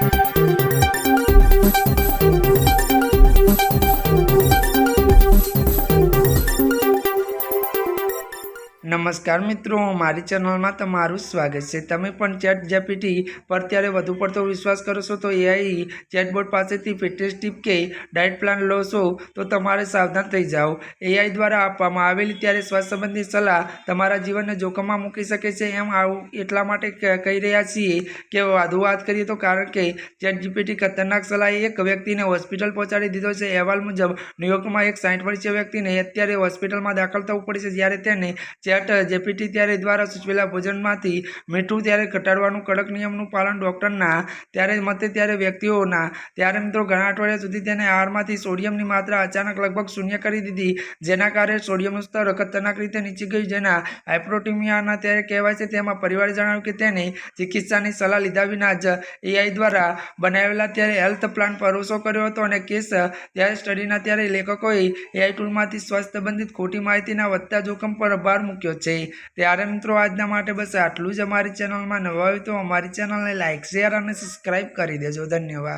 Thank you. નમસ્કાર મિત્રો, મારી ચેનલમાં તમારું સ્વાગત છે. તમે પણ ચેટ જેપીટી પર ત્યારે વધુ પડતો વિશ્વાસ કરો છો તો એઆઈ ચેટબોટ પાસેથી ફિટનેસ ટીપ કે ડાયટ પ્લાન લો છો તો તમારે સાવધાન થઈ જાઓ. એઆઈ દ્વારા આપવામાં આવેલી ત્યારે સ્વાસ્થ્ય સંબંધની સલાહ તમારા જીવનને જોખમમાં મૂકી શકે છે એમ આવું એટલા માટે કહી રહ્યા છીએ કે વધુ વાત કરીએ તો કારણ કે ચેટ જીપીટી ખતરનાક સલાહ એક વ્યક્તિને હોસ્પિટલ પહોંચાડી દીધો છે. અહેવાલ મુજબ, ન્યુયોર્કમાં એક સાઠ વર્ષીય વ્યક્તિને અત્યારે હોસ્પિટલમાં દાખલ થવું પડે છે જ્યારે તેને ચેટ જેપીટી ત્યારે દ્વારા સૂચવેલા ભોજનમાંથી મીઠું ત્યારે ઘટાડવાનું કડક નિયમનું પાલન ડૉક્ટરના ત્યારે મતે ત્યારે વ્યક્તિઓના. ત્યારે મિત્રો ઘણા અઠવાડિયા સુધી તેને આહારમાંથી સોડિયમની માત્રા અચાનક લગભગ શૂન્ય કરી દીધી, જેના કારણે સોડિયમનું સ્તર ખતરનાક રીતે નીચી ગયું. જેના હાઇપ્રોટીમિયાના ત્યારે કહેવાય છે, તેમાં પરિવારે જણાવ્યું કે તેને ચિકિત્સાની સલાહ લીધા વિના જ એઆઈ દ્વારા બનાવેલા ત્યારે હેલ્થ પ્લાન ભરોસો કર્યો હતો અને કેસ ત્યારે સ્ટડીના ત્યારે લેખકોએ એઆઈ ટૂલમાંથી સ્વાસ્થ્ય સંબંધિત ખોટી માહિતીના વધતા જોખમ પર ભાર મૂક્યો છે. ત્યારે મિત્રો, આજના માટે બસ આટલું જ અમારી ચેનલમાં નવા હોય તો અમારી ચેનલને લાઇક શેર અને સબસ્ક્રાઈબ કરી દેજો. ધન્યવાદ.